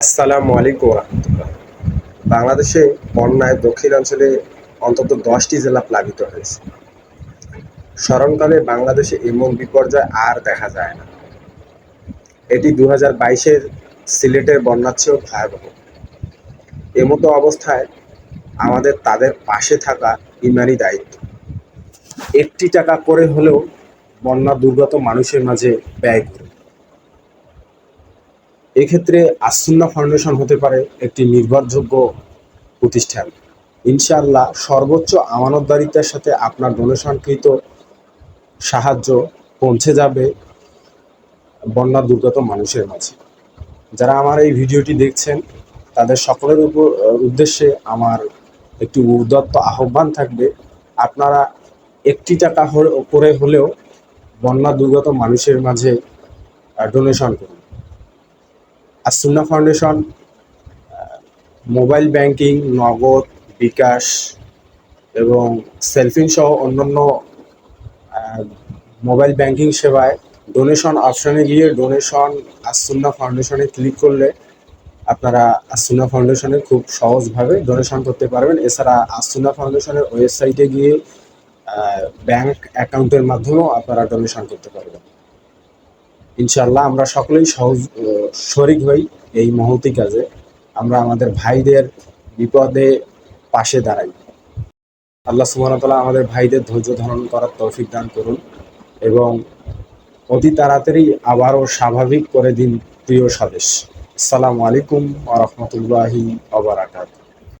আসসালামু আলাইকুম রহমতুল্লাহ। বাংলাদেশে বন্যায় দক্ষিণাঞ্চলে অন্তত দশটি জেলা প্লাবিত হয়েছে। স্মরণকালে বাংলাদেশে এমন বিপর্যয় আর দেখা যায় না। এটি দু হাজার বাইশের সিলেটের বন্যার চেয়েও ভয়াবহ। এমতো অবস্থায় আমাদের তাদের পাশে থাকা ইমানি দায়িত্ব। একটি টাকা করে হলেও বন্যা দুর্গত মানুষের মাঝে ব্যয় করুন এক্ষেত্রে আসুন্না ফাউন্ডেশন হতে পারে একটি নির্ভরযোগ্য প্রতিষ্ঠান। ইনশাআল্লাহ সর্বোচ্চ আমানতদারিতার সাথে আপনার ডোনেশনকৃত সাহায্য পৌঁছে যাবে বন্যা দুর্গত মানুষের মাঝে। যারা আমার এই ভিডিওটি দেখছেন, তাদের সকলের উপর উদ্দেশ্যে আমার একটি উদ্যত্ত আহ্বান থাকবে, আপনারা একটি টাকা করে হলেও বন্যা দুর্গত মানুষের মাঝে ডোনেশন করুন। আসুন্না ফাউন্ডেশন মোবাইল ব্যাংকিং, নগদ, বিকাশ এবং সেলফিং সহ অন্যান্য মোবাইল ব্যাংকিং সেবায় ডোনেশন অপশানে গিয়ে ডোনেশন আসুন্না ফাউন্ডেশনে ক্লিক করলে আপনারা আসুন্না ফাউন্ডেশনে খুব সহজভাবে ডোনেশন করতে পারবেন। এছাড়া আসুন্না ফাউন্ডেশনের ওয়েবসাইটে গিয়ে ব্যাংক অ্যাকাউন্টের মাধ্যমেও আপনারা ডোনেশন করতে পারবেন। ইনশাল্লাহ আমরা সকলেই সহজ শরিক হই এই মহতি কাজে। আমরা আমাদের ভাইদের বিপদে পাশে দাঁড়াই। আল্লাহ সুবাহতালা আমাদের ভাইদের ধৈর্য ধারণ করার তৌফিক দান করুন এবং অতি তাড়াতাড়ি আবারও স্বাভাবিক করে দিন প্রিয় স্বদেশ। আসসালামু আলাইকুম আ রহমতুল্লাহি আবরাকাত